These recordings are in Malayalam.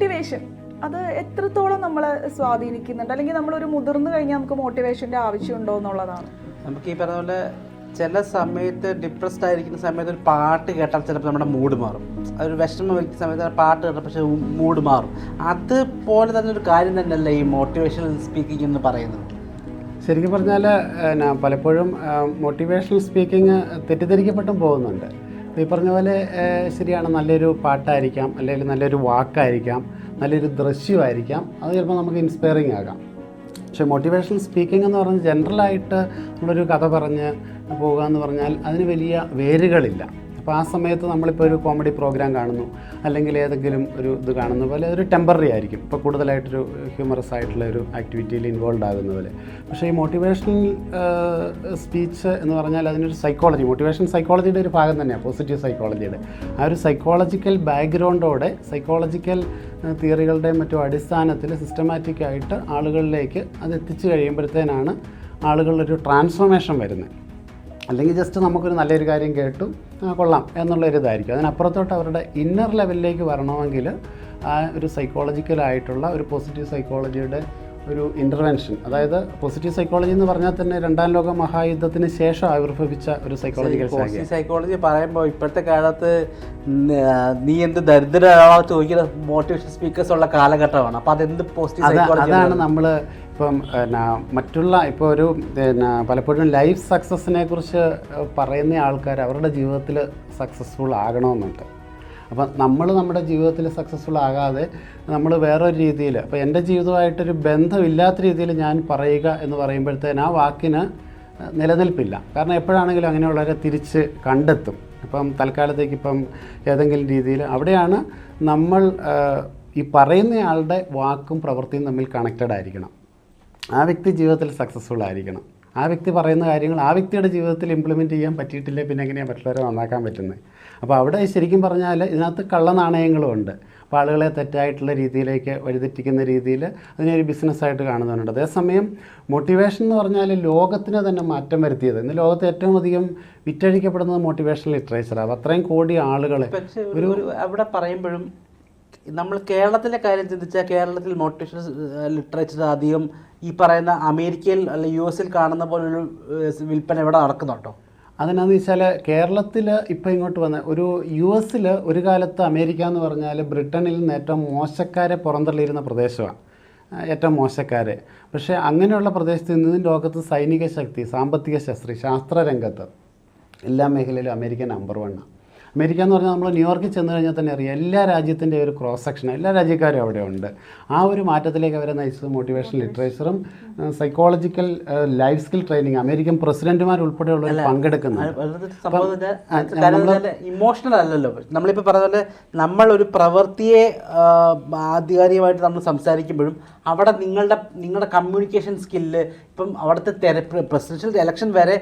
മോട്ടിവേഷൻ അത് എത്രത്തോളം നമ്മളെ സ്വാധീനിക്കുന്നുണ്ട്? അല്ലെങ്കിൽ നമ്മൾ ഒരു മുതിർന്നു കഴിഞ്ഞാൽ നമുക്ക് മോട്ടിവേഷന്റെ ആവശ്യമുണ്ടോ എന്നുള്ളതാണ്. നമുക്ക് ഈ പറഞ്ഞ പോലെ ചില സമയത്ത് ഡിപ്രസ്ഡ് ആയിരിക്കുന്ന സമയത്ത് ഒരു പാട്ട് കേട്ടാൽ ചിലപ്പോൾ നമ്മുടെ മൂഡ് മാറും. ഒരു വിഷമം വയ്ക്കുന്ന സമയത്ത് പാട്ട് കേട്ടാൽ പക്ഷേ മൂഡ് മാറും. അതുപോലെ തന്നെ ഒരു കാര്യം തന്നെയല്ലേ ഈ മോട്ടിവേഷണൽ സ്പീക്കിംഗ് എന്ന് പറയുന്നത്? ശരിക്കും പറഞ്ഞാൽ പലപ്പോഴും മോട്ടിവേഷണൽ സ്പീക്കിംഗ് തെറ്റിദ്ധരിക്കപ്പെട്ടും പോകുന്നുണ്ട്. ഈ പറഞ്ഞ പോലെ ശരിയാണ്. നല്ലൊരു പാട്ടായിരിക്കാം അല്ലെങ്കിൽ നല്ലൊരു വാക്കായിരിക്കാം നല്ലൊരു ദൃശ്യമായിരിക്കാം. അത് ചിലപ്പോൾ നമുക്ക് ഇൻസ്പയറിങ് ആകാം. പക്ഷേ മോട്ടിവേഷണൽ സ്പീക്കിംഗ് എന്ന് പറഞ്ഞാൽ ജനറലായിട്ട് നമ്മളൊരു കഥ പറഞ്ഞ് പോകുക എന്ന് പറഞ്ഞാൽ അതിന് വലിയ വേരുകളില്ല. അപ്പോൾ ആ സമയത്ത് നമ്മളിപ്പോൾ ഒരു കോമഡി പ്രോഗ്രാം കാണുന്നു. അല്ലെങ്കിൽ ഏതെങ്കിലും ഒരു ഇത് കാണുന്ന പോലെ അതൊരു ടെമ്പററി ആയിരിക്കും. ഇപ്പോൾ കൂടുതലായിട്ടൊരു ഹ്യൂമറസ് ആയിട്ടുള്ള ഒരു ആക്ടിവിറ്റിയിൽ ഇൻവോൾവ് ആകുന്ന പോലെ. പക്ഷേ ഈ മോട്ടിവേഷണൽ സ്പീച്ച് എന്ന് പറഞ്ഞാൽ അതിനൊരു സൈക്കോളജി മോട്ടിവേഷൻ സൈക്കോളജിയുടെ ഒരു ഭാഗം തന്നെയാണ് പോസിറ്റീവ് സൈക്കോളജിയുടെ ആ ഒരു സൈക്കോളജിക്കൽ ബാക്ക്ഗ്രൗണ്ടോടെ സൈക്കോളജിക്കൽ തിയറികളുടെയും മറ്റും അടിസ്ഥാനത്തിൽ സിസ്റ്റമാറ്റിക്കായിട്ട് ആളുകളിലേക്ക് അത് എത്തിച്ചു കഴിയുമ്പോഴത്തേനാണ് ആളുകളിലൊരു ട്രാൻസ്ഫോർമേഷൻ വരുന്നത്. അല്ലെങ്കിൽ ജസ്റ്റ് നമുക്കൊരു നല്ലൊരു കാര്യം കേട്ടു കൊള്ളാം എന്നുള്ളൊരിതായിരിക്കും അതിനപ്പുറത്തോട്ട് അവരുടെ ഇന്നർ ലെവലിലേക്ക് വരണമെങ്കിൽ ആ ഒരു സൈക്കോളജിക്കലായിട്ടുള്ള ഒരു പോസിറ്റീവ് സൈക്കോളജിയുടെ ഒരു ഇന്റർവെൻഷൻ അതായത് പോസിറ്റീവ് സൈക്കോളജി എന്ന് പറഞ്ഞാൽ തന്നെ രണ്ടാം ലോക മഹായുദ്ധത്തിന് ശേഷം ആവിർഭവിച്ച ഒരു സൈക്കോളജിക്കൽ പോസിറ്റീവ് സൈക്കോളജി പറയുമ്പോൾ ഇപ്പോഴത്തെ കാലത്ത് നീ എന്ത് ദരിദ്രരാണോ ചോദിക്കുന്ന മോട്ടിവേഷൻ സ്പീക്കേഴ്സ് ഉള്ള കാലഘട്ടമാണ്. അപ്പോൾ അതെന്ത് പോസിറ്റീവ് സൈക്കോളജി അതാണ് നമ്മൾ ഇപ്പം എന്നാ മറ്റുള്ള ഇപ്പോൾ ഒരു പിന്നെ പലപ്പോഴും ലൈഫ് സക്സസ്സിനെ കുറിച്ച് പറയുന്ന ആൾക്കാർ അവരുടെ ജീവിതത്തിൽ സക്സസ്ഫുൾ ആകണമെന്നുണ്ട്. അപ്പം നമ്മൾ നമ്മുടെ ജീവിതത്തിൽ സക്സസ്ഫുൾ ആകാതെ നമ്മൾ വേറൊരു രീതിയിൽ അപ്പോൾ എന്റെ ജീവിതമായിട്ടൊരു ബന്ധമില്ലാത്ത രീതിയിൽ ഞാൻ പറയുക എന്ന് പറയുമ്പോഴത്തേന് ആ വാക്കിന് നിലനിൽപ്പില്ല. കാരണം എപ്പോഴാണെങ്കിലും അങ്ങനെയുള്ളവരെ തിരിച്ച് കണ്ടെത്തും. ഇപ്പം തൽക്കാലത്തേക്ക് ഇപ്പം ഏതെങ്കിലും രീതിയിൽ അവിടെയാണ് നമ്മൾ ഈ പറയുന്നയാളുടെ വാക്കും പ്രവൃത്തിയും തമ്മിൽ കണക്റ്റഡ് ആയിരിക്കണം. ആ വ്യക്തി ജീവിതത്തിൽ സക്സസ്ഫുൾ ആയിരിക്കണം. ആ വ്യക്തി പറയുന്ന കാര്യങ്ങൾ ആ വ്യക്തിയുടെ ജീവിതത്തിൽ ഇംപ്ലിമെന്റ് ചെയ്യാൻ പറ്റിയിട്ടില്ലേ പിന്നെ എങ്ങനെയാണ് മറ്റുള്ളവരെ നന്നാക്കാൻ പറ്റുന്നത് അപ്പോൾ അവിടെ ശരിക്കും പറഞ്ഞാൽ ഇതിനകത്ത് കള്ളനാണയങ്ങളും ഉണ്ട്. അപ്പോൾ ആളുകളെ തെറ്റായിട്ടുള്ള രീതിയിലേക്ക് വഴിതെറ്റിക്കുന്ന രീതിയിൽ അതിനെ ഒരു ബിസിനസ്സായിട്ട് കാണുന്നുണ്ട് അതേസമയം മോട്ടിവേഷൻ എന്ന് പറഞ്ഞാൽ ലോകത്തിന് തന്നെ മാറ്റം വരുത്തിയത്. ഇന്ന് ലോകത്ത് ഏറ്റവും അധികം വിറ്റഴിക്കപ്പെടുന്നത് മോട്ടിവേഷണൽ ലിറ്ററേച്ചറാണ് അത്രയും കോടി ആളുകളെ ഒരു അവിടെ പറയുമ്പോഴും നമ്മൾ കേരളത്തിലെ കാര്യം ചിന്തിച്ചാൽ കേരളത്തിൽ മോട്ടിവേഷൻ ലിറ്ററേച്ചർ അധികം ഈ പറയുന്ന അമേരിക്കയിൽ അല്ല യു എസിൽ കാണുന്ന പോലൊരു വിൽപ്പന ഇവിടെ നടക്കുന്നുണ്ടോ? അതിനാന്ന് വെച്ചാൽ കേരളത്തിൽ ഇപ്പോൾ ഇങ്ങോട്ട് വന്ന ഒരു യു എസിൽ ഒരു കാലത്ത് അമേരിക്ക എന്ന് പറഞ്ഞാൽ ബ്രിട്ടനിൽ നിന്ന് ഏറ്റവും മോശക്കാരെ പുറന്തള്ളിയിരുന്ന പ്രദേശമാണ് ഏറ്റവും മോശക്കാരെ. പക്ഷേ അങ്ങനെയുള്ള പ്രദേശത്ത് നിന്നും ലോകത്ത് സൈനിക ശക്തി സാമ്പത്തിക ശാസ്ത്രി ശാസ്ത്രരംഗത്ത് എല്ലാ മേഖലയിലും അമേരിക്ക നമ്പർ വണ്ണാണ് അമേരിക്ക എന്ന് പറഞ്ഞാൽ നമ്മൾ ന്യൂയോർക്കിൽ ചെന്ന് കഴിഞ്ഞാൽ തന്നെ അറിയാം എല്ലാ രാജ്യത്തിന്റെ ഒരു ക്രോസ് സെക്ഷൻ എല്ലാ രാജ്യക്കാരും അവിടെ ഉണ്ട്. ആ ഒരു മാറ്റത്തിലേക്ക് അവരെ നയിച്ചത് motivation ലിറ്ററേച്ചറും psychological life skill training American പ്രസിഡന്റുമാർ ഉൾപ്പെടെയുള്ളവർ പങ്കെടുക്കുന്ന വളരെ സംഭവം വെച്ചാൽ ഇമോഷണൽ അല്ലല്ലോ. നമ്മളിപ്പോൾ പറഞ്ഞ പോലെ നമ്മൾ ഒരു പ്രവൃത്തിയെ ആധികാരികമായിട്ട് നമ്മൾ സംസാരിക്കുമ്പോഴും അവിടെ നിങ്ങളുടെ നിങ്ങളുടെ കമ്മ്യൂണിക്കേഷൻ സ്കില്ല് ഇപ്പം അവിടുത്തെ തെര പ്രസിഡൻഷ്യൽ ഇലക്ഷൻ വരെ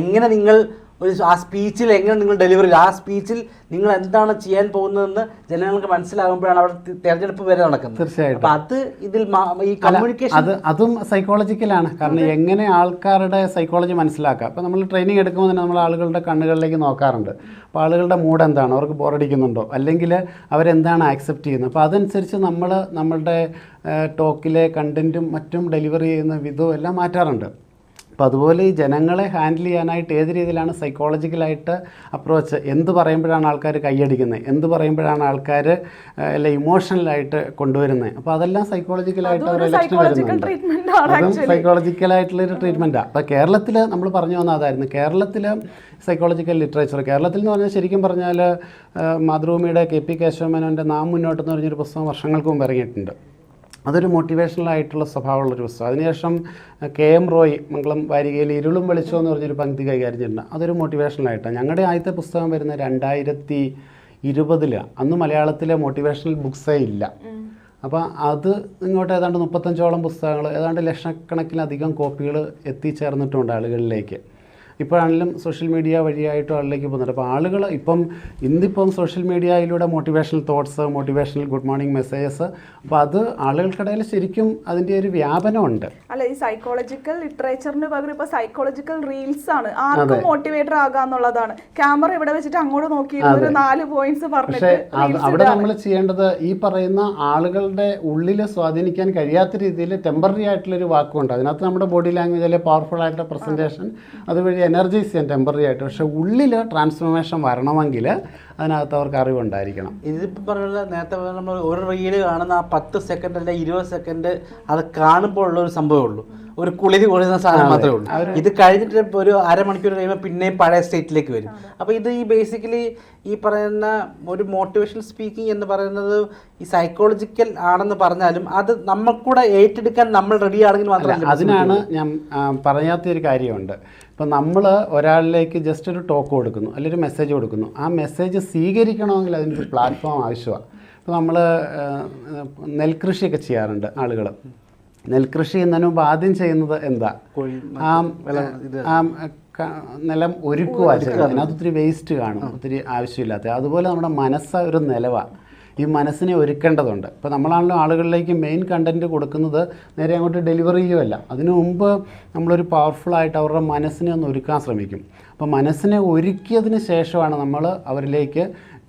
എങ്ങനെ നിങ്ങൾ ഒരു ആ സ്പീച്ചിൽ എങ്ങനെ നിങ്ങൾ ഡെലിവറി ആ സ്പീച്ചിൽ നിങ്ങൾ എന്താണ് ചെയ്യാൻ പോകുന്നതെന്ന് ജനങ്ങൾക്ക് മനസ്സിലാകുമ്പോഴാണ് അവിടെ തെരഞ്ഞെടുപ്പ് വരെ നടക്കുന്നത്. തീർച്ചയായിട്ടും. അത് ഇതിൽ ഈ കമ്മ്യൂണിക്കേഷൻ അത് അതും സൈക്കോളജിക്കലാണ് കാരണം എങ്ങനെ ആൾക്കാരുടെ സൈക്കോളജി മനസ്സിലാക്കാം? അപ്പോൾ നമ്മൾ ട്രെയിനിങ് എടുക്കുമ്പോൾ തന്നെ നമ്മൾ ആളുകളുടെ കണ്ണുകളിലേക്ക് നോക്കാറുണ്ട്. അപ്പോൾ ആളുകളുടെ മൂഡ് എന്താണ്? അവർക്ക് ബോറടിക്കുന്നുണ്ടോ അല്ലെങ്കിൽ അവരെന്താണ് ആക്സെപ്റ്റ് ചെയ്യുന്നത്? അപ്പോൾ അതനുസരിച്ച് നമ്മൾ നമ്മളുടെ ടോക്കിലെ കണ്ടന്റും മറ്റും ഡെലിവറി ചെയ്യുന്ന വിധവും എല്ലാം മാറ്റാറുണ്ട്. അപ്പോൾ അതുപോലെ ഈ ജനങ്ങളെ ഹാൻഡിൽ ചെയ്യാനായിട്ട് ഏത് രീതിയിലാണ് സൈക്കോളജിക്കലായിട്ട് അപ്രോച്ച് എന്ത് പറയുമ്പോഴാണ് ആൾക്കാർ കൈയടിക്കുന്നത് എന്ത് പറയുമ്പോഴാണ് ആൾക്കാർ അല്ല ഇമോഷണലായിട്ട് കൊണ്ടുവരുന്നത് അപ്പോൾ അതെല്ലാം സൈക്കോളജിക്കലായിട്ട് ഒരു ഇലക്ഷൻ വരുന്നുണ്ട്. അതും actually. സൈക്കോളജിക്കലായിട്ടുള്ള ഒരു ട്രീറ്റ്മെന്റാണ് അപ്പോൾ കേരളത്തിൽ നമ്മൾ പറഞ്ഞു വന്ന അതായിരുന്നു. കേരളത്തിൽ സൈക്കോളജിക്കൽ ലിറ്ററേച്ചർ കേരളത്തിൽ എന്ന് പറഞ്ഞാൽ ശരിക്കും പറഞ്ഞാൽ മാതൃഭൂമിയുടെ കെ പി കേശവമേനോന്റെ നാം മുന്നോട്ട് എന്ന് പറഞ്ഞൊരു പുസ്തകം വർഷങ്ങൾക്ക് മുമ്പ് ഇറങ്ങിയിട്ടുണ്ട്. അതൊരു മോട്ടിവേഷണൽ ആയിട്ടുള്ള സ്വഭാവമുള്ളൊരു പുസ്തകം. അതിനുശേഷം കെ എം റോയ് മംഗളം വാരികയിൽ ഇരുളും വെളിച്ചം എന്ന് പറഞ്ഞൊരു പങ്ക്തി കൈകാര്യം ചെയ്തിട്ടുണ്ട്. അതൊരു ആയിട്ടാണ്. ഞങ്ങളുടെ ആദ്യത്തെ പുസ്തകം വരുന്ന രണ്ടായിരത്തി ഇരുപതിലാണ് അന്ന് മലയാളത്തിലെ മോട്ടിവേഷണൽ ബുക്സേ ഇല്ല. അപ്പോൾ അത് ഇങ്ങോട്ട് ഏതാണ്ട് മുപ്പത്തഞ്ചോളം പുസ്തകങ്ങൾ ഏതാണ്ട് ലക്ഷക്കണക്കിലധികം കോപ്പികൾ എത്തിച്ചേർന്നിട്ടുണ്ട് ആളുകളിലേക്ക്. ഇപ്പോഴാണെങ്കിലും സോഷ്യൽ മീഡിയ വഴിയായിട്ടും ആളിലേക്ക് പോകുന്നുണ്ട്. അപ്പോൾ ആളുകൾ ഇപ്പം ഇന്നിപ്പം സോഷ്യൽ മീഡിയയിലൂടെ motivational thoughts motivational good morning messages അപ്പോൾ അത് ആളുകൾക്കിടയിൽ ശരിക്കും അതിന്റെ ഒരു വ്യാപനമുണ്ട്. അല്ല ഈ സൈക്കോളജിക്കൽ ലിറ്ററേച്ചറിന് പകരം ഇപ്പോൾ സൈക്കോളജിക്കൽ റീൽസ് ആണ്. ആർക്കും മോട്ടിവേറ്റർ ആകാന്നുള്ളതാണ് ക്യാമറ ഇവിടെ വെച്ചിട്ട് അങ്ങോട്ട് നോക്കി ഒരു നാല് പോയിന്റ്സ് പറഞ്ഞിട്ട് അവിടെ നമ്മൾ ചെയ്യേണ്ടത് ഈ പറയുന്ന ആളുകളുടെ ഉള്ളിൽ സ്വാധീനിക്കാൻ കഴിയാത്ത രീതിയിൽ ടെമ്പററി ആയിട്ടുള്ളൊരു വാക്കുണ്ട്. അതിനകത്ത് നമ്മുടെ ബോഡി ലാംഗ്വേജ് അല്ലെങ്കിൽ പവർഫുൾ ആയിട്ടുള്ള പ്രസന്റേഷൻ അതുവഴി എനർജൈസ് ചെയ്യാൻ ടെമ്പററി ആയിട്ട് പക്ഷെ ഉള്ളിൽ ട്രാൻസ്ഫോർമേഷൻ വരണമെങ്കിൽ അതിനകത്ത് അവർക്ക് അറിവുണ്ടായിരിക്കണം. ഇതിപ്പോൾ പറഞ്ഞ നേരത്തെ നമ്മൾ ഒരു റീൽ കാണുന്ന ആ പത്ത് സെക്കൻഡ് അല്ലെ ഇരുപത് സെക്കൻഡ് അത് കാണുമ്പോൾ ഉള്ള ഒരു സംഭവമേ ഉള്ളൂ. ഒരു കുളിരി കൊള്ളുന്ന സാധനം മാത്രമേ ഉള്ളൂ. ഇത് കഴിഞ്ഞിട്ട് ഒരു അരമണിക്കൂർ കഴിയുമ്പോൾ പിന്നെയും പഴയ സ്റ്റേറ്റിലേക്ക് വരും. അപ്പോൾ ഇത് ഈ ബേസിക്കലി ഈ പറയുന്ന ഒരു മോട്ടിവേഷൻ സ്പീക്കിംഗ് എന്ന് പറയുന്നത് ഈ സൈക്കോളജിക്കൽ ആണെന്ന് പറഞ്ഞാലും അത് നമ്മൾക്കൂടെ ഏറ്റെടുക്കാൻ നമ്മൾ റെഡി ആണെങ്കിൽ മാത്രമല്ല അതിനാണ് ഞാൻ പറയാത്തൊരു കാര്യമുണ്ട്. ഇപ്പം നമ്മൾ ഒരാളിലേക്ക് ജസ്റ്റ് ഒരു ടോക്ക് കൊടുക്കുന്നു അല്ലെങ്കിൽ ഒരു മെസ്സേജ് കൊടുക്കുന്നു. ആ മെസ്സേജ് സ്വീകരിക്കണമെങ്കിൽ അതിനൊരു പ്ലാറ്റ്ഫോം ആവശ്യമാണ് ഇപ്പോൾ നമ്മൾ നെൽകൃഷിയൊക്കെ ചെയ്യാറുണ്ട് ആളുകൾ നെൽകൃഷി എന്നതിന് മുമ്പ് ആദ്യം ചെയ്യുന്നത് എന്താ? ആ ആ നിലം ഒരുക്കുക അതിനകത്ത് ഒത്തിരി വേസ്റ്റ് കാണും ഒത്തിരി ആവശ്യമില്ലാത്ത. അതുപോലെ നമ്മുടെ മനസ്സ് ഒരു നിലവാണ് ഈ മനസ്സിനെ ഒരുക്കേണ്ടതുണ്ട്. ഇപ്പോൾ നമ്മളാണല്ലോ ആളുകളിലേക്ക് മെയിൻ കണ്ടന്റ് കൊടുക്കുന്നത് നേരെ അങ്ങോട്ട് ഡെലിവറി ചെയ്യുമല്ല അതിനു മുമ്പ് നമ്മളൊരു പവർഫുള്ളായിട്ട് അവരുടെ മനസ്സിനെ ഒന്ന് ഒരുക്കാൻ ശ്രമിക്കും. അപ്പോൾ മനസ്സിനെ ഒരുക്കിയതിന് ശേഷമാണ് നമ്മൾ അവരിലേക്ക്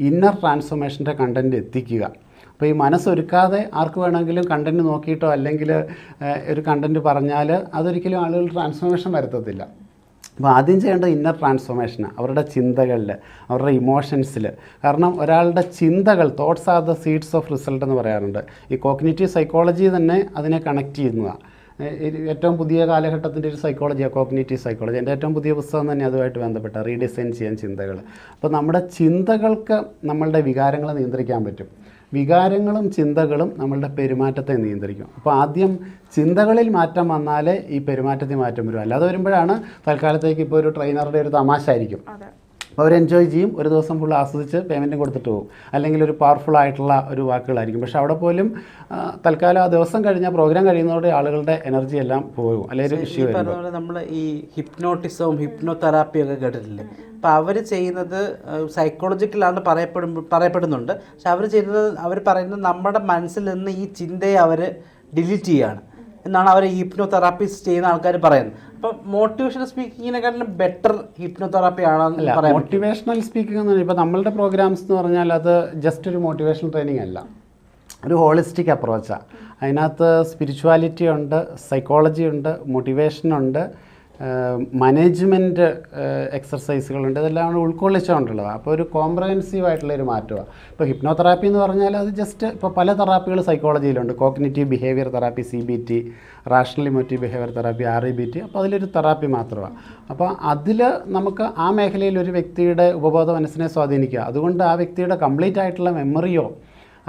ഇന്നർ ട്രാൻസ്ഫോർമേഷന്റെ കണ്ടന്റ് എത്തിക്കുക. അപ്പോൾ ഈ മനസ്സൊരുക്കാതെ ആർക്ക് വേണമെങ്കിലും കണ്ടന്റ് നോക്കിയിട്ടോ അല്ലെങ്കിൽ ഒരു കണ്ടന്റ് പറഞ്ഞാൽ അതൊരിക്കലും ആളുകൾ ട്രാൻസ്ഫോർമേഷൻ വരുത്തത്തില്ല. അപ്പോൾ ആദ്യം ചെയ്യേണ്ടത് ഇന്നർ ട്രാൻസ്ഫോർമേഷനാണ് അവരുടെ ചിന്തകളിൽ അവരുടെ ഇമോഷൻസിൽ കാരണം ഒരാളുടെ ചിന്തകൾ thoughts are the seeds of result എന്ന് പറയാറുണ്ട്. ഈ കോഗ്നേറ്റീവ് സൈക്കോളജി തന്നെ അതിനെ കണക്ട് ചെയ്യുന്നതാണ് ഏറ്റവും പുതിയ കാലഘട്ടത്തിന്റെ ഒരു സൈക്കോളജിയാണ് കോഗ്നേറ്റീവ് സൈക്കോളജി എന്റെ ഏറ്റവും പുതിയ പുസ്തകം തന്നെ അതുമായിട്ട് ബന്ധപ്പെട്ട റീഡിസൈൻ ചെയ്യാൻ ചിന്തകൾ അപ്പോൾ നമ്മുടെ ചിന്തകൾക്ക് നമ്മളുടെ വികാരങ്ങളെ നിയന്ത്രിക്കാൻ പറ്റും. വികാരങ്ങളും ചിന്തകളും നമ്മളുടെ പെരുമാറ്റത്തെ നിയന്ത്രിക്കും. അപ്പോൾ ആദ്യം ചിന്തകളിൽ മാറ്റം വന്നാലേ ഈ പെരുമാറ്റത്തിൽ മാറ്റം വരും. അല്ലാതെ വരുമ്പോഴാണ് തൽക്കാലത്തേക്ക് ഇപ്പോൾ ഒരു ട്രെയിനറുടെ ഒരു തമാശ ആയിരിക്കും. അവർ എൻജോയ് ചെയ്യും. ഒരു ദിവസം ഫുൾ ആസ്വദിച്ച് പേയ്മെന്റും കൊടുത്തിട്ട് പോകും. അല്ലെങ്കിൽ ഒരു പവർഫുൾ ആയിട്ടുള്ള ഒരു വാക്കുകളായിരിക്കും. പക്ഷേ അവിടെ പോലും തൽക്കാലം ആ ദിവസം കഴിഞ്ഞാൽ പ്രോഗ്രാം കഴിയുന്നതോടെ ആളുകളുടെ എനർജി എല്ലാം പോകും. അല്ലെങ്കിൽ ഒരു ഇഷ്യൂ വരും നമ്മൾ ഈ ഹിപ്നോട്ടിസവും ഹിപ്നോ തെറാപ്പിയും ഒക്കെ കേട്ടിട്ടില്ലേ? അപ്പോൾ അവർ ചെയ്യുന്നത് സൈക്കോളജിക്കലാണ് പറയപ്പെടും പറയപ്പെടുന്നുണ്ട്. പക്ഷെ അവർ ചെയ്യുന്നത് അവർ പറയുന്നത് നമ്മുടെ മനസ്സിൽ നിന്ന് ഈ ചിന്തയെ അവർ ഡിലീറ്റ് ചെയ്യുകയാണ് എന്നാണ് അവർ ഹിപ്നോ തെറാപ്പിസ്റ്റ് ചെയ്യുന്ന ആൾക്കാർ പറയുന്നത്. അപ്പോൾ മോട്ടിവേഷണൽ സ്പീക്കിങ്ങിനെക്കാട്ടിലും ബെറ്റർ ഹിപ്നോ തെറാപ്പി ആണെന്ന് പറയാം മോട്ടിവേഷണൽ സ്പീക്കിംഗ് എന്ന് പറഞ്ഞാൽ ഇപ്പോൾ നമ്മളുടെ പ്രോഗ്രാംസ് എന്ന് പറഞ്ഞാൽ അത് ജസ്റ്റ് ഒരു മോട്ടിവേഷണൽ ട്രെയിനിങ് അല്ല. ഒരു ഹോളിസ്റ്റിക് അപ്രോച്ചാണ് അതിനകത്ത് സ്പിരിച്വാലിറ്റി ഉണ്ട് സൈക്കോളജി ഉണ്ട് മോട്ടിവേഷൻ ഉണ്ട് മാനേജ്മെന്റ് എക്സർസൈസുകളുണ്ട് ഇതെല്ലാം ഉൾക്കൊള്ളിച്ചുകൊണ്ടുള്ളത് അപ്പോൾ ഒരു കോംപ്രഹെൻസീവ് ആയിട്ടുള്ള ഒരു മാറ്റമാണ് ഇപ്പോൾ ഹിപ്നോതെറാപ്പി എന്ന് പറഞ്ഞാൽ അത് ജസ്റ്റ് ഇപ്പോൾ പല തെറാപ്പികൾ സൈക്കോളജിയിലുണ്ട് cognitive behaviour therapy C B T rational emotive behaviour therapy R E B T അപ്പോൾ അതിലൊരു തെറാപ്പി മാത്രമാണ് അപ്പോൾ അതിൽ നമുക്ക് ആ മേഖലയിൽ ഒരു വ്യക്തിയുടെ ഉപബോധ മനസ്സിനെ സ്വാധീനിക്കുക. അതുകൊണ്ട് ആ വ്യക്തിയുടെ കംപ്ലീറ്റ് ആയിട്ടുള്ള മെമ്മറിയോ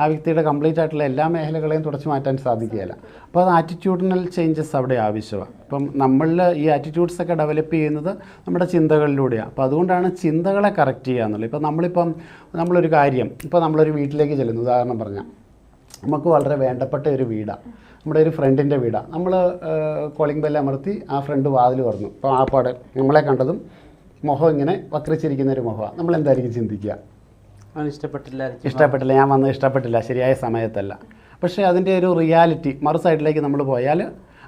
ആ വ്യക്തിയുടെ കംപ്ലീറ്റ് ആയിട്ടുള്ള എല്ലാ മേഖലകളെയും തുടച്ചു മാറ്റാൻ സാധിക്കുകയില്ല. അപ്പോൾ അത് ആറ്റിറ്റ്യൂഡിനൽ ചേഞ്ചസ് അവിടെ ആവശ്യമാണ്. അപ്പം നമ്മളിൽ ഈ ആറ്റിറ്റ്യൂഡ്സ് ഒക്കെ ഡെവലപ്പ് ചെയ്യുന്നത് നമ്മുടെ ചിന്തകളിലൂടെയാണ് അപ്പോൾ അതുകൊണ്ടാണ് ചിന്തകളെ കറക്റ്റ് ചെയ്യുക എന്നുള്ളത്. ഇപ്പം നമ്മളിപ്പം നമ്മളൊരു കാര്യം ഇപ്പോൾ നമ്മളൊരു വീട്ടിലേക്ക് ചെല്ലുന്നു. ഉദാഹരണം പറഞ്ഞാൽ നമുക്ക് വളരെ വേണ്ടപ്പെട്ട ഒരു വീടാണ് നമ്മുടെ ഒരു ഫ്രണ്ടിന്റെ വീടാണ് നമ്മൾ കോളിംഗ് ബെല്ല് അമർത്തി ആ ഫ്രണ്ട് വാതിൽ തുറന്നു. അപ്പോൾ ആ പാടെ നമ്മളെ കണ്ടതും മുഖം ഇങ്ങനെ വക്രിച്ചിരിക്കുന്ന ഒരു മുഖമാണ് നമ്മൾ എന്തായിരിക്കും ചിന്തിക്കുക? അവന് ഇഷ്ടപ്പെട്ടില്ലായിരിക്കും ഇഷ്ടപ്പെട്ടില്ല ഞാൻ വന്നത് ഇഷ്ടപ്പെട്ടില്ല ശരിയായ സമയത്തല്ല. പക്ഷേ അതിന്റെ ഒരു റിയാലിറ്റി മറു സൈഡിലേക്ക് നമ്മൾ പോയാൽ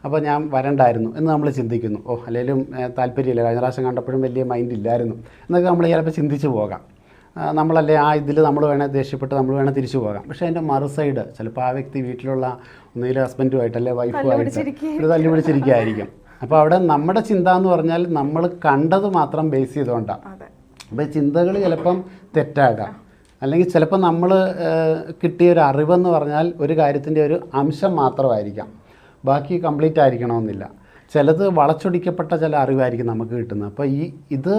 അപ്പോൾ ഞാൻ വരണ്ടായിരുന്നു എന്ന് നമ്മൾ ചിന്തിക്കുന്നു. ഓ അല്ലെങ്കിലും താല്പര്യമില്ല. കഴിഞ്ഞ പ്രാവശ്യം കണ്ടപ്പോഴും വലിയ മൈൻഡ് ഇല്ലായിരുന്നു. എന്നൊക്കെ നമ്മൾ ചിലപ്പോൾ ചിന്തിച്ച് പോകാം. നമ്മളല്ലേ ആ ഇതിൽ നമ്മൾ വേണേൽ ദേഷ്യപ്പെട്ട് നമ്മൾ വേണേൽ തിരിച്ചു പോകാം. പക്ഷേ അതിന്റെ മറു സൈഡ് ചിലപ്പോൾ ആ വ്യക്തി വീട്ടിലുള്ള ഒന്നുകിൽ ഹസ്ബൻഡുമായിട്ട് അല്ലെ വൈഫുമായിട്ട്. ഒരു തല്ലി പിടിച്ചിരിക്കുകയായിരിക്കും. അപ്പോൾ അവിടെ നമ്മുടെ ചിന്ത എന്ന് പറഞ്ഞാൽ നമ്മൾ കണ്ടത് മാത്രം ബേസ് ചെയ്തുകൊണ്ടാണ്. അതെ. അപ്പോൾ ചിന്തകൾ ചിലപ്പം തെറ്റാകാം. അല്ലെങ്കിൽ ചിലപ്പോൾ നമ്മൾ കിട്ടിയ ഒരു അറിവെന്ന് പറഞ്ഞാൽ ഒരു കാര്യത്തിന്റെ ഒരു അംശം മാത്രമായിരിക്കാം. ബാക്കി കംപ്ലീറ്റ് ആയിരിക്കണമെന്നില്ല. ചിലത് വളച്ചൊടിക്കപ്പെട്ട ചില അറിവായിരിക്കും നമുക്ക് കിട്ടുന്നത്. അപ്പോൾ ഈ ഇത്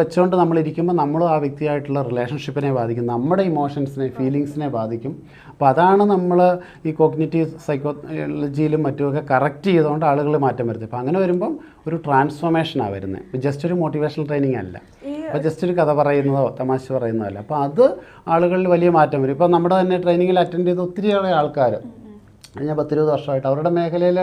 വെച്ചുകൊണ്ട് നമ്മളിരിക്കുമ്പോൾ നമ്മൾ ആ വ്യക്തിയായിട്ടുള്ള റിലേഷൻഷിപ്പിനെ ബാധിക്കും. നമ്മുടെ ഇമോഷൻസിനെ ഫീലിങ്സിനെ ബാധിക്കും. അപ്പോൾ അതാണ് നമ്മൾ ഈ കോഗ്നേറ്റീവ് സൈക്കോളജിയിലും മറ്റുമൊക്കെ കറക്റ്റ് ചെയ്തുകൊണ്ട് ആളുകൾ മാറ്റം വരുത്തും അപ്പോൾ അങ്ങനെ വരുമ്പം ഒരു ട്രാൻസ്ഫോർമേഷനാണ് വരുന്നത് ജസ്റ്റ് ഒരു മോട്ടിവേഷണൽ ട്രെയിനിങ് അല്ല. അപ്പോൾ ജസ്റ്റ് ഒരു കഥ പറയുന്നതോ തമാശ പറയുന്നതോ അല്ല. അപ്പോൾ അത് ആളുകളിൽ വലിയ മാറ്റം വരും. ഇപ്പോൾ നമ്മുടെ തന്നെ ട്രെയിനിങ്ങിൽ അറ്റൻഡ് ചെയ്ത ഒത്തിരിയേറെ ആൾക്കാർ കഴിഞ്ഞ പത്തിരുപത് വർഷമായിട്ട്. അവരുടെ മേഖലയിൽ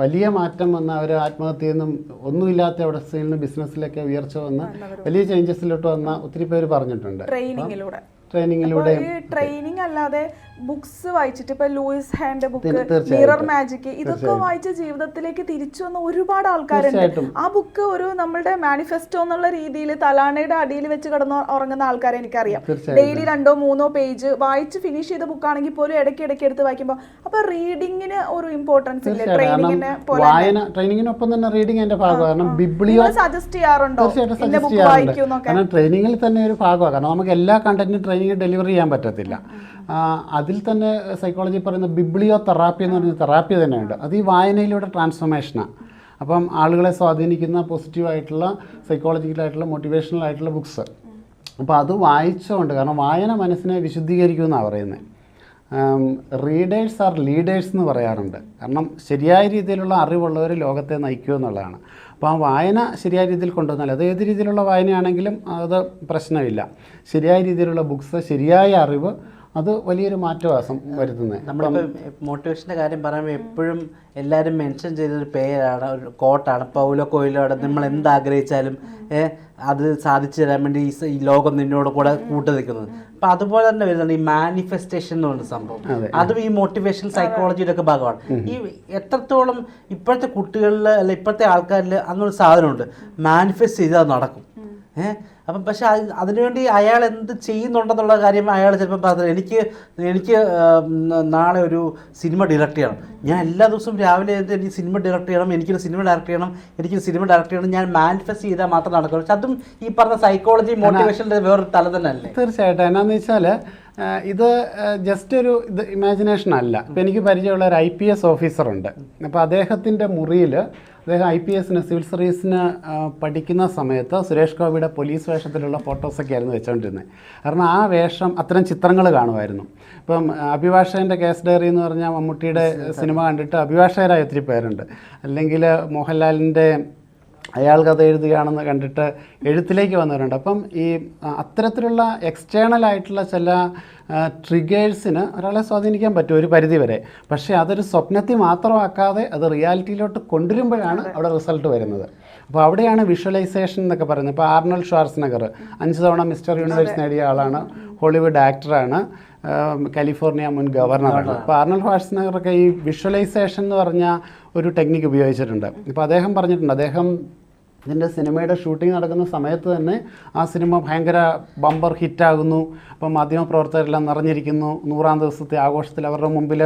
വലിയ മാറ്റം വന്ന് അവർ ആത്മഹത്യയിൽ നിന്നും ഒന്നുമില്ലാത്ത അവസ്ഥയിൽ നിന്ന് ബിസിനസ്സിലൊക്കെ ഉയർച്ച വന്ന് വലിയ ചേഞ്ചസിലോട്ട് വന്ന ഒത്തിരി പേര് പറഞ്ഞിട്ടുണ്ട്. ട്രെയിനിങ്ങിലൂടെ ട്രെയിനിങ്ങിലൂടെ ഈ ട്രെയിനിങ് അല്ലാതെ ബുക്സ് വായിച്ചിട്ട് ഇപ്പൊ Louise hand book mirror magic ഇതൊക്കെ വായിച്ച ജീവിതത്തിലേക്ക് തിരിച്ചു വന്ന ഒരുപാട് ആൾക്കാരുണ്ട്. ആ ബുക്ക് ഒരു നമ്മുടെ മാനിഫെസ്റ്റോ എന്നുള്ള രീതിയിൽ തലാണയുടെ അടിയിൽ വെച്ച് കിടന്ന് ഉറങ്ങുന്ന ആൾക്കാരെ എനിക്കറിയാം. ഡെയിലി രണ്ടോ മൂന്നോ പേജ് വായിച്ച് ഫിനിഷ് ചെയ്ത ബുക്കാണെങ്കിൽ പോലും ഇടയ്ക്ക് ഇടയ്ക്ക് എടുത്ത് വായിക്കുമ്പോൾ അപ്പൊ റീഡിങ്ങിന് ഒരു ഇമ്പോർട്ടൻസ് ഇല്ല? ട്രെയിനിങ്ങിന് വായന ട്രെയിനിങ്ങിനൊപ്പം തന്നെ ഭാഗമാണ്. കാരണം ബിബ്ലിയോ സജസ്റ്റ് ചെയ്യാറുണ്ടോ? തീർച്ചയായിട്ടും സജസ്റ്റ് ബുക്ക് ചെയ്യാറുണ്ട്. വായിക്കുന്നൊക്കെ കാരണം ട്രെയിനിങ്ങിൽ തന്നെ ഒരു ഭാഗമാണ്. കാരണം നമുക്ക് എല്ലാ കണ്ടന്റും ട്രെയിനിങ് ഡെലിവറി ചെയ്യാൻ പറ്റത്തില്ല. അതിൽ തന്നെ സൈക്കോളജി പറയുന്ന ബിബ്ലിയോ തെറാപ്പി എന്ന് പറയുന്ന തെറാപ്പി തന്നെയുണ്ട്. അത് ഈ വായനയിലൂടെ ട്രാൻസ്ഫോർമേഷനാണ് അപ്പം ആളുകളെ സ്വാധീനിക്കുന്ന പോസിറ്റീവായിട്ടുള്ള സൈക്കോളജിക്കലായിട്ടുള്ള മോട്ടിവേഷണൽ ആയിട്ടുള്ള ബുക്സ് അപ്പോൾ അത് വായിച്ചുകൊണ്ട് കാരണം വായന മനസ്സിനെ വിശുദ്ധീകരിക്കുമെന്നാണ് പറയുന്നത് റീഡേഴ്സ് ആർ ലീഡേഴ്സ് എന്ന് പറയാറുണ്ട്. കാരണം ശരിയായ രീതിയിലുള്ള അറിവുള്ളവർ ലോകത്തെ നയിക്കുക എന്നുള്ളതാണ്. അപ്പോൾ ആ വായന ശരിയായ രീതിയിൽ കൊണ്ടുവന്നാൽ അത് ഏത് രീതിയിലുള്ള വായനയാണെങ്കിലും അത് പ്രശ്നമില്ല. ശരിയായ രീതിയിലുള്ള ബുക്സ് ശരിയായ അറിവ് അത് വലിയൊരു മാറ്റവാസം വരുത്തുന്നത് നമ്മളിപ്പോൾ മോട്ടിവേഷന്റെ കാര്യം പറയുമ്പോൾ എപ്പോഴും എല്ലാവരും മെൻഷൻ ചെയ്തൊരു പേരാണ് ഒരു കോട്ടാണ് പൗലോ കോയിലോടെ നമ്മൾ എന്താഗ്രഹിച്ചാലും അത് സാധിച്ചു തരാൻ വേണ്ടി ഈ ലോകം നിന്നോട് കൂടെ കൂട്ടു നിൽക്കുന്നത് അപ്പം അതുപോലെ തന്നെ വരുന്നുണ്ട് ഈ മാനിഫെസ്റ്റേഷൻ എന്ന് പറയുന്ന സംഭവം. അതും. ഈ മോട്ടിവേഷൻ സൈക്കോളജിയുടെ ഒക്കെ ഭാഗമാണ്. ഈ എത്രത്തോളം ഇപ്പോഴത്തെ കുട്ടികളിൽ അല്ല ഇപ്പോഴത്തെ ആൾക്കാരിൽ അങ്ങനൊരു സാധനമുണ്ട്. മാനിഫെസ്റ്റ് ചെയ്താൽ അത് നടക്കും. ഏഹ് അപ്പം പക്ഷെ അത് അതിനുവേണ്ടി അയാൾ എന്ത് ചെയ്യുന്നുണ്ടെന്നുള്ള കാര്യം അയാൾ ചിലപ്പോൾ പറഞ്ഞത് എനിക്ക് എനിക്ക് നാളെ ഒരു സിനിമ ഡയറക്റ്റ് ചെയ്യണം. ഞാൻ എല്ലാ ദിവസവും രാവിലെ എനിക്ക് സിനിമ ഡയറക്റ്റ് ചെയ്യണം എനിക്കൊരു സിനിമ ഡയറക്റ്റ് ചെയ്യണം എനിക്കൊരു സിനിമ ഡയറക്റ്റ് ചെയ്യണം ഞാൻ മാനിഫെസ്റ്റ് ചെയ്താൽ മാത്രം നടക്കുള്ളൂ. പക്ഷെ അതും ഈ പറഞ്ഞ സൈക്കോളജി മോട്ടിവേഷന്റെ വേറൊരു തല തന്നെ അല്ലേ തീർച്ചയായിട്ടും. എന്നാന്ന് വെച്ചാൽ ഇത് ജസ്റ്റ് ഒരു ഇത് ഇമാജിനേഷൻ അല്ല. ഇപ്പം എനിക്ക് പരിചയമുള്ള ഒരു ഐ പി എസ് ഓഫീസറുണ്ട് അപ്പോൾ അദ്ദേഹത്തിന്റെ മുറിയിൽ അദ്ദേഹം ഐ പി എസിന് സിവിൽ സർവീസിന് പഠിക്കുന്ന സമയത്ത് സുരേഷ് ഗോപിയുടെ പോലീസ് വേഷത്തിലുള്ള ഫോട്ടോസൊക്കെ ആയിരുന്നു വെച്ചുകൊണ്ടിരുന്നത് കാരണം ആ വേഷം അത്തരം ചിത്രങ്ങൾ കാണുമായിരുന്നു. ഇപ്പം അഭിഭാഷകന്റെ കേസ് ഡയറി എന്ന് പറഞ്ഞാൽ മമ്മൂട്ടിയുടെ സിനിമ കണ്ടിട്ട് അഭിഭാഷകരായ ഒത്തിരി പേരുണ്ട്. അല്ലെങ്കിൽ മോഹൻലാലിന്റെ അയാൾ കഥ എഴുതുകയാണെന്ന് കണ്ടിട്ട് എഴുത്തിലേക്ക് വന്നവരുണ്ട്. അപ്പം ഈ അത്തരത്തിലുള്ള എക്സ്റ്റേണൽ ആയിട്ടുള്ള ചില ട്രിഗേഴ്സിന് ഒരാളെ സ്വാധീനിക്കാൻ പറ്റും ഒരു പരിധി വരെ പക്ഷേ അതൊരു സ്വപ്നത്തിൽ മാത്രമാക്കാതെ അത് റിയാലിറ്റിയിലോട്ട് കൊണ്ടുവരുമ്പോഴാണ് അവിടെ റിസൾട്ട് വരുന്നത്. അപ്പോൾ അവിടെയാണ് വിഷ്വലൈസേഷൻ എന്നൊക്കെ പറയുന്നത്. ഇപ്പോൾ ആർണൽ ഷ്വാർസ്നഗർ അഞ്ച് തവണ മിസ്റ്റർ യൂണിവേഴ്സ് നേടിയ ആളാണ്. ഹോളിവുഡ് ആക്ടറാണ്. കാലിഫോർണിയ മുൻ ഗവർണറാണ്. അപ്പോൾ ആർണൽ ഷ്വാർസ്നഗറൊക്കെ ഈ വിഷ്വലൈസേഷൻ എന്ന് പറഞ്ഞ ഒരു ടെക്നിക്ക് ഉപയോഗിച്ചിട്ടുണ്ട്. ഇപ്പോൾ അദ്ദേഹം പറഞ്ഞിട്ടുണ്ട്. അദ്ദേഹം ഇതിന്റെ സിനിമയുടെ ഷൂട്ടിംഗ് നടക്കുന്ന സമയത്ത് തന്നെ ആ സിനിമ ഭയങ്കര ബമ്പർ ഹിറ്റാകുന്നു. അപ്പം മാധ്യമപ്രവർത്തകരെല്ലാം നിറഞ്ഞിരിക്കുന്നു. നൂറാം ദിവസത്തെ ആഘോഷത്തിൽ അവരുടെ മുമ്പിൽ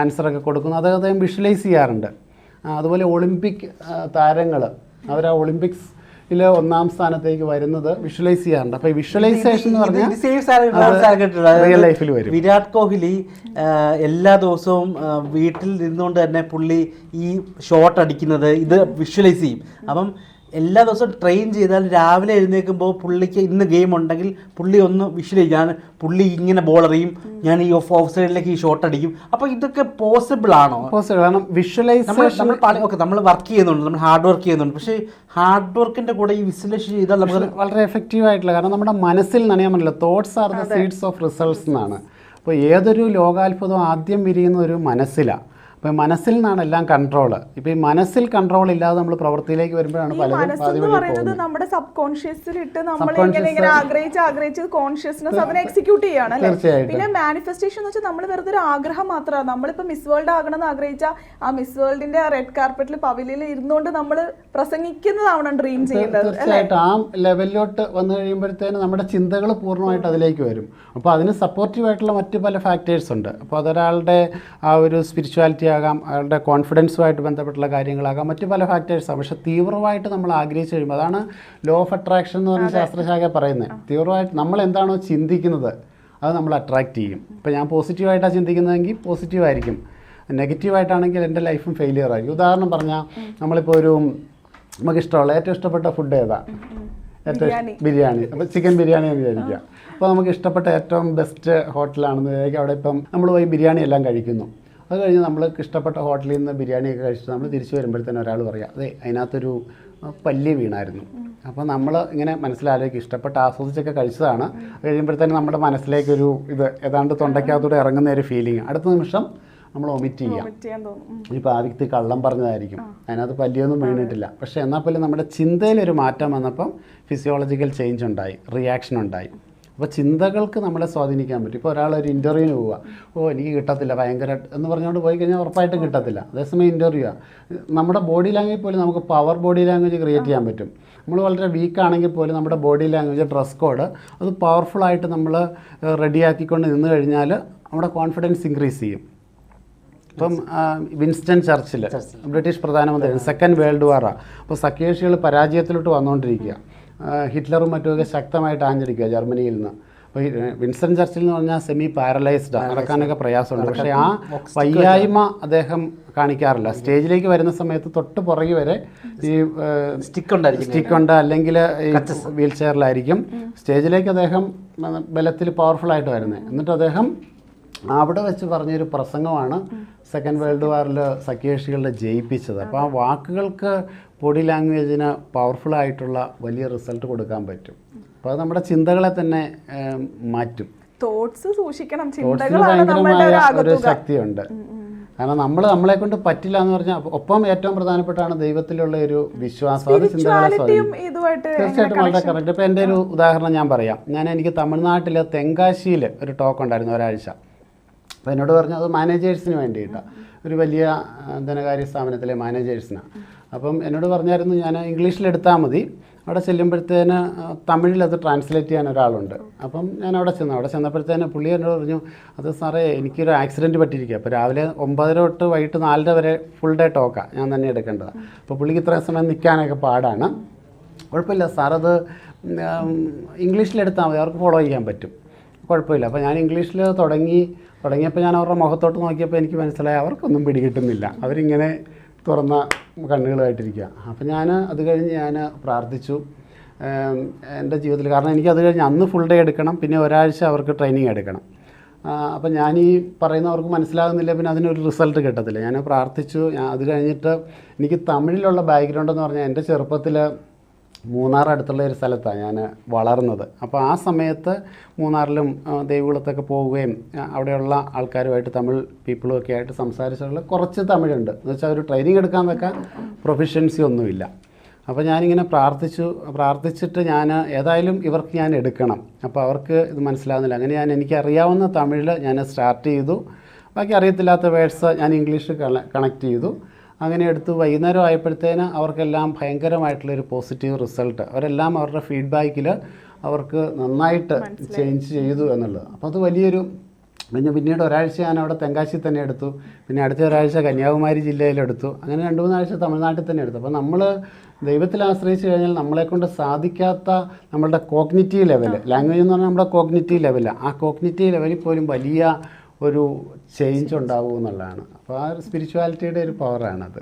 ആൻസറൊക്കെ കൊടുക്കുന്നു. അത് അദ്ദേഹം വിഷ്വലൈസ് ചെയ്യാറുണ്ട്. അതുപോലെ ഒളിമ്പിക് താരങ്ങൾ അവർ ആ ഒളിമ്പിക്സിൽ ഒന്നാം സ്ഥാനത്തേക്ക് വരുന്നത് വിഷ്വലൈസ് ചെയ്യാറുണ്ട്. അപ്പൊ ഈ വിഷ്വലൈസേഷൻ എന്ന് പറഞ്ഞാൽ റിയൽ ലൈഫിൽ വരും. വിരാട് കോഹ്ലി എല്ലാ ദിവസവും വീട്ടിൽ നിന്നുകൊണ്ട് തന്നെ പുള്ളി ഈ ഷോട്ട് അടിക്കുന്നത് ഇത് വിഷ്വലൈസ് ചെയ്യും. അപ്പം എല്ലാ ദിവസവും ട്രെയിൻ ചെയ്താൽ രാവിലെ എഴുന്നേൽക്കുമ്പോൾ പുള്ളിക്ക് ഇന്ന് ഗെയിം ഉണ്ടെങ്കിൽ പുള്ളി ഒന്ന് വിഷ്വലൈസ് ഞാൻ പുള്ളി ഇങ്ങനെ ബോൾ എറിയും. ഞാൻ ഈ ഓഫ് ഓഫ് സൈഡിലേക്ക് ഈ ഷോട്ട് അടിക്കും. അപ്പോൾ ഇതൊക്കെ പോസിബിൾ ആണോ? പോസിബിൾ കാരണം വിഷ്വലൈസേഷൻ നമ്മൾ പണി ഓക്കെ നമ്മൾ വർക്ക് ചെയ്യുന്നുണ്ട്. നമ്മൾ ഹാർഡ് വർക്ക് ചെയ്യുന്നുണ്ട്. പക്ഷേ ഹാർഡ് വർക്കിന്റെ കൂടെ ഈ വിശ്ലേഷണം ചെയ്താൽ നമുക്ക് വളരെ എഫക്റ്റീവ് ആയിട്ടുള്ള കാരണം നമ്മുടെ മനസ്സിൽ നനയാൻ പറ്റില്ല. Thoughts are the seeds of results എന്നാണ്. അപ്പോൾ ഏതൊരു ലോകാത്ഭുതം ആദ്യം വിരിയുന്ന ഒരു മനസ്സിലാണ് അപ്പോൾ മനസ്സിൽ നിന്നാണ് എല്ലാം കൺട്രോൾ ഇപ്പോൾ ഈ മനസ്സിൽ കൺട്രോൾ ഇല്ലാതെ നമ്മൾ പ്രവൃത്തിയിലേക്ക് വരുമ്പോഴാണ് ഈ പലരും മനസ്സെന്ന് പാതി വഴി പറയുന്നത് പോകുന്നത്. നമ്മുടെ സബ് കോൺഷ്യസിൽ ഇട്ട് നമ്മൾ Subconscious- ഇങ്ങനെ ഇങ്ങനെ ആഗ്രഹിച്ച് ആഗ്രഹിച്ച് കോൺഷ്യസ്നസ് അതിനെ എക്സിക്യൂട്ട് ചെയ്യാണ്. പിന്നെ മാനിഫെസ്റ്റേഷൻ എന്ന് വെച്ചാൽ നമ്മൾ വെറുതെ ഒരു ആഗ്രഹം മാത്രമാണ്. നമ്മളിപ്പോ മിസ് വേൾഡ് ആകണം എന്ന് ആ മിസ് വേൾഡിന്റെ റെഡ് കാർപ്പറ്റിൽ പവലിയിൽ ഇരുന്നുകൊണ്ട് നമ്മൾ പ്രസംഗിക്കുന്നതാവണം ഡ്രീം ചെയ്യേണ്ടത് തീർച്ചയായിട്ടും. ആ ലെവലിലോട്ട് വന്നു കഴിയുമ്പോഴത്തേന് നമ്മുടെ ചിന്തകൾ പൂർണമായിട്ട് അതിലേക്ക് വരും. അപ്പോൾ അതിന് സപ്പോർട്ടീവ് ആയിട്ടുള്ള മറ്റു പല ഫാക്ടേഴ്സ് ഉണ്ട്. അപ്പോൾ അതൊരാളുടെ ആ ഒരു സ്പിരിച്വാലിറ്റി ആകാം അയാളുടെ കോൺഫിഡൻസുമായിട്ട് ബന്ധപ്പെട്ടുള്ള കാര്യങ്ങളാകാം മറ്റു പല ഫാക്ടേഴ്സാണ് പക്ഷെ തീവ്രമായിട്ട് നമ്മൾ ആഗ്രഹിച്ചു കഴിയുമ്പോൾ അതാണ് ലോ ഓഫ് അട്രാക്ഷൻ എന്ന് പറഞ്ഞ ശാസ്ത്രശാഖ പറയുന്നത്. തീവ്രമായിട്ട് നമ്മൾ എന്താണോ ചിന്തിക്കുന്നത് അത് നമ്മൾ അട്രാക്റ്റ് ചെയ്യും. ഇപ്പോൾ ഞാൻ പോസിറ്റീവായിട്ടാണ് ചിന്തിക്കുന്നതെങ്കിൽ പോസിറ്റീവ് ആയിരിക്കും. നെഗറ്റീവായിട്ടാണെങ്കിൽ എന്റെ ലൈഫും ഫെയിലിയർ ആയിരിക്കും. ഉദാഹരണം പറഞ്ഞാൽ നമ്മളിപ്പോൾ ഒരു നമുക്ക് ഇഷ്ടമുള്ള ഏറ്റവും ഇഷ്ടപ്പെട്ട ഫുഡ് ഏതാ? ഏറ്റവും ബിരിയാണി. ബിരിയാണി. അപ്പോൾ ചിക്കൻ ബിരിയാണി എന്ന് വിചാരിക്കുക. അപ്പോൾ നമുക്ക് ഇഷ്ടപ്പെട്ട ഏറ്റവും ബെസ്റ്റ് ഹോട്ടലാണെന്ന് വിചാരിക്കുക. അവിടെ ഇപ്പം നമ്മൾ പോയി ബിരിയാണി എല്ലാം കഴിക്കുന്നു. അത് കഴിഞ്ഞ് നമ്മൾക്ക് ഇഷ്ടപ്പെട്ട ഹോട്ടലിൽ നിന്ന് ബിരിയാണിയൊക്കെ കഴിച്ചിട്ട് നമ്മൾ തിരിച്ചു വരുമ്പോഴത്തേനും ഒരാൾ പറയാം അതെ അതിനകത്തൊരു പല്ലി വീണായിരുന്നു. അപ്പോൾ നമ്മൾ ഇങ്ങനെ മനസ്സിലാലോചിക്കും ഇഷ്ടപ്പെട്ട് ആസ്വദിച്ചൊക്കെ കഴിച്ചതാണ്. അത് കഴിയുമ്പോഴത്തേനും നമ്മുടെ മനസ്സിലേക്കൊരു ഇത് ഏതാണ്ട് തൊണ്ടയ്ക്കകത്തൂടെ ഇറങ്ങുന്ന ഒരു ഫീലിംഗ് അടുത്ത നിമിഷം നമ്മൾ ഒമിറ്റ് ചെയ്യാം. ഇപ്പോൾ ആ വ്യക്തി കള്ളം പറഞ്ഞതായിരിക്കും. അതിനകത്ത് പല്ലിയൊന്നും വീണിട്ടില്ല. പക്ഷേ എന്നാൽ പോലും നമ്മുടെ ചിന്തയിലൊരു മാറ്റം വന്നപ്പം ഫിസിയോളജിക്കൽ ചേഞ്ച് ഉണ്ടായി റിയാക്ഷൻ ഉണ്ടായി. അപ്പോൾ ചിന്തകൾക്ക് നമ്മളെ സ്വാധീനിക്കാൻ പറ്റും. ഇപ്പോൾ ഒരാൾ ഒരു ഇന്റർവ്യൂവിന് പോവുക. ഓ എനിക്ക് കിട്ടത്തില്ല ഭയങ്കര എന്ന് പറഞ്ഞുകൊണ്ട് പോയി കഴിഞ്ഞാൽ ഉറപ്പായിട്ടും കിട്ടത്തില്ല. അതേസമയം ഇന്റർവ്യൂ നമ്മുടെ ബോഡി ലാംഗ്വേജ് പോലും നമുക്ക് പവർ ബോഡി ലാംഗ്വേജ് ക്രിയേറ്റ് ചെയ്യാൻ പറ്റും. നമ്മൾ വളരെ വീക്ക് ആണെങ്കിൽ പോലും നമ്മുടെ ബോഡി ലാംഗ്വേജ് ഡ്രസ് കോഡ് അത് പവർഫുള്ളായിട്ട് നമ്മൾ റെഡിയാക്കിക്കൊണ്ട് നിന്ന് കഴിഞ്ഞാൽ നമ്മുടെ കോൺഫിഡൻസ് ഇൻക്രീസ് ചെയ്യും. ഇപ്പം വിൻസ്റ്റൺ ചർച്ചിൽ ബ്രിട്ടീഷ് പ്രധാനമന്ത്രി സെക്കൻഡ് വേൾഡ് വാറാണ് അപ്പോൾ സഖ്യേഷികൾ പരാജയത്തിലോട്ട് വന്നുകൊണ്ടിരിക്കുക ഹിറ്റ്ലറും മറ്റുമൊക്കെ ശക്തമായിട്ട് ആഞ്ഞടിക്കുക ജർമ്മനിയിൽ നിന്ന്. അപ്പോൾ വിൻസ്റ്റൺ ചർച്ചിൽ എന്ന് പറഞ്ഞാൽ സെമി പാരലൈസ്ഡ് നടക്കാനൊക്കെ പ്രയാസമുണ്ട്. പക്ഷേ ആ വയ്യായ്മ അദ്ദേഹം കാണിക്കാറില്ല. സ്റ്റേജിലേക്ക് വരുന്ന സമയത്ത് തൊട്ട് പുറകെ വരെ ഈ സ്റ്റിക്ക് ഉണ്ടായിരിക്കും സ്റ്റിക്ക് ഉണ്ട്. അല്ലെങ്കിൽ ഈ വീൽ ചെയറിലായിരിക്കും സ്റ്റേജിലേക്ക് അദ്ദേഹം ബലത്തിൽ പവർഫുൾ ആയിട്ട് വരുന്നത് എന്നിട്ട് അദ്ദേഹം അവിടെ വെച്ച് പറഞ്ഞൊരു പ്രസംഗമാണ് സെക്കൻഡ് വേൾഡ് വാറിൽ സഖ്യേഷികളുടെ ജയിപ്പിച്ചത്. അപ്പോൾ ആ വാക്കുകൾക്ക് ബോഡി ലാംഗ്വേജിന് പവർഫുൾ ആയിട്ടുള്ള വലിയ റിസൾട്ട് കൊടുക്കാൻ പറ്റും. അപ്പോൾ അത് നമ്മുടെ ചിന്തകളെ തന്നെ മാറ്റും. തോട്ട്സ് സൂക്ഷിക്കണം. ചിന്തകളാണ് ഒരു ശക്തിയുണ്ട്. കാരണം നമ്മൾ നമ്മളെ കൊണ്ട് പറ്റില്ല എന്ന് പറഞ്ഞാൽ ഒപ്പം ഏറ്റവും പ്രധാനപ്പെട്ടാണ് ദൈവത്തിലുള്ള ഒരു വിശ്വാസം. അത് ചിന്തകളെ ഇതുമായിട്ട് തീർച്ചയായിട്ടും വളരെ കറക്റ്റ് ഇപ്പം എന്റെ ഒരു ഉദാഹരണം ഞാൻ പറയാം. ഞാൻ എനിക്ക് തമിഴ്നാട്ടിലെ തെങ്കാശിയിൽ ഒരു ടോക്ക് ഉണ്ടായിരുന്നു ഒരാഴ്ച. അപ്പോൾ എന്നോട് പറഞ്ഞു അത് മാനേജേഴ്സിന് വേണ്ടിയിട്ടാണ് ഒരു വലിയ ധനകാര്യ സ്ഥാപനത്തിലെ മാനേജേഴ്സിനാണ് അപ്പം എന്നോട് പറഞ്ഞായിരുന്നു ഞാൻ ഇംഗ്ലീഷിലെടുത്താൽ മതി. അവിടെ ചെല്ലുമ്പോഴത്തേന് തമിഴിൽ അത് ട്രാൻസ്ലേറ്റ് ചെയ്യാൻ ഒരാളുണ്ട്. അപ്പം ഞാൻ അവിടെ ചെന്നു. അവിടെ ചെന്നപ്പോഴത്തേന് പുള്ളി എന്നോട് പറഞ്ഞു അത് സാറേ എനിക്കൊരു ആക്സിഡന്റ് പറ്റിയിരിക്കുക അപ്പോൾ രാവിലെ ഒമ്പതര തൊട്ട് വൈകിട്ട് നാലര വരെ ഫുൾ ഡേ ടോക്കാണ് ഞാൻ തന്നെ എടുക്കേണ്ടത്. അപ്പോൾ പുള്ളിക്ക് ഇത്രയും സമയം നിൽക്കാനൊക്കെ പാടാണ്. കുഴപ്പമില്ല. സാറത് ഇംഗ്ലീഷിലെടുത്താൽ മതി. അവർക്ക് ഫോളോ ചെയ്യാൻ പറ്റും. കുഴപ്പമില്ല. അപ്പോൾ ഞാൻ ഇംഗ്ലീഷിൽ തുടങ്ങി തുടങ്ങിയപ്പോൾ ഞാൻ അവരുടെ മുഖത്തോട്ട് നോക്കിയപ്പോൾ എനിക്ക് മനസ്സിലായി അവർക്കൊന്നും പിടികിട്ടുന്നില്ല. അവരിങ്ങനെ തുറന്ന കണ്ണുകളായിട്ടിരിക്കുക. അപ്പോൾ ഞാൻ അത് കഴിഞ്ഞ് ഞാൻ പ്രാർത്ഥിച്ചു. എന്റെ ജീവിതത്തിൽ കാരണം എനിക്ക് അത് കഴിഞ്ഞ് അന്ന് ഫുൾ ഡേ എടുക്കണം പിന്നെ ഒരാഴ്ച അവർക്ക് ട്രെയിനിങ് എടുക്കണം. അപ്പം ഞാൻ ഈ പറയുന്നവർക്ക് മനസ്സിലാകുന്നില്ല പിന്നെ അതിനൊരു റിസൾട്ട് കിട്ടത്തില്ല. ഞാൻ പ്രാർത്ഥിച്ചു. അത് കഴിഞ്ഞിട്ട് എനിക്ക് തമിഴിലുള്ള ബാക്ക്ഗ്രൗണ്ട് എന്ന് പറഞ്ഞാൽ എന്റെ ചെറുപ്പത്തിൽ മൂന്നാർ അടുത്തുള്ള ഒരു സ്ഥലത്താണ് ഞാൻ വളർന്നത്. അപ്പോൾ ആ സമയത്ത് മൂന്നാറിലും ദേവികുളത്തൊക്കെ പോവുകയും അവിടെയുള്ള ആൾക്കാരുമായിട്ട് തമിഴ് പീപ്പിളും ഒക്കെ ആയിട്ട് സംസാരിച്ചുള്ള കുറച്ച് തമിഴുണ്ട്. എന്ന് വെച്ചാൽ ഒരു ട്രെയിനിങ് എടുക്കാൻ എടുക്കാനൊക്കെ പ്രൊഫിഷ്യൻസി ഒന്നുമില്ല. അപ്പോൾ ഞാനിങ്ങനെ പ്രാർത്ഥിച്ചു പ്രാർത്ഥിച്ചിട്ട് ഞാൻ ഏതായാലും ഇവർക്ക് ഞാൻ എടുക്കണം. അപ്പോൾ അവർക്ക് ഇത് മനസ്സിലാവുന്നില്ല. അങ്ങനെ ഞാൻ എനിക്ക് അറിയാവുന്ന തമിഴിൽ ഞാൻ സ്റ്റാർട്ട് ചെയ്തു. ബാക്കി അറിയത്തില്ലാത്ത വേർഡ്സ് ഞാൻ ഇംഗ്ലീഷ് കണക്ട് ചെയ്തു. അങ്ങനെ എടുത്ത് വൈകുന്നേരം ആയപ്പോഴത്തേന് അവർക്കെല്ലാം ഭയങ്കരമായിട്ടുള്ളൊരു പോസിറ്റീവ് റിസൾട്ട് അവരെല്ലാം അവരുടെ ഫീഡ്ബാക്കിൽ അവർക്ക് നന്നായിട്ട് ചേഞ്ച് ചെയ്തു എന്നുള്ളത്. അപ്പോൾ അത് വലിയൊരു പിന്നെ പിന്നീട് ഒരാഴ്ച ഞാൻ അവിടെ തെങ്കാശി തന്നെ എടുത്തു. പിന്നെ അടുത്ത ഒരാഴ്ച കന്യാകുമാരി ജില്ലയിലെടുത്തു അങ്ങനെ രണ്ട് മൂന്നാഴ്ച തമിഴ്നാട്ടിൽ തന്നെ എടുത്തു. അപ്പോൾ നമ്മൾ ദൈവത്തിൽ ആശ്രയിച്ച് കഴിഞ്ഞാൽ നമ്മളെക്കൊണ്ട് സാധിക്കാത്ത നമ്മളുടെ കോഗ്നിറ്റീവ് ലെവൽ ലാംഗ്വേജ് എന്ന് പറഞ്ഞാൽ നമ്മുടെ കോഗ്നിറ്റീവ് ലെവലാണ് ആ കോഗ്നിറ്റീവ് ലെവലിൽ പോലും വലിയ ഒരു ചേഞ്ച് ഉണ്ടാവും എന്നുള്ളതാണ്. അപ്പോൾ ആ ഒരു സ്പിരിച്വാലിറ്റിയുടെ ഒരു പവറാണത്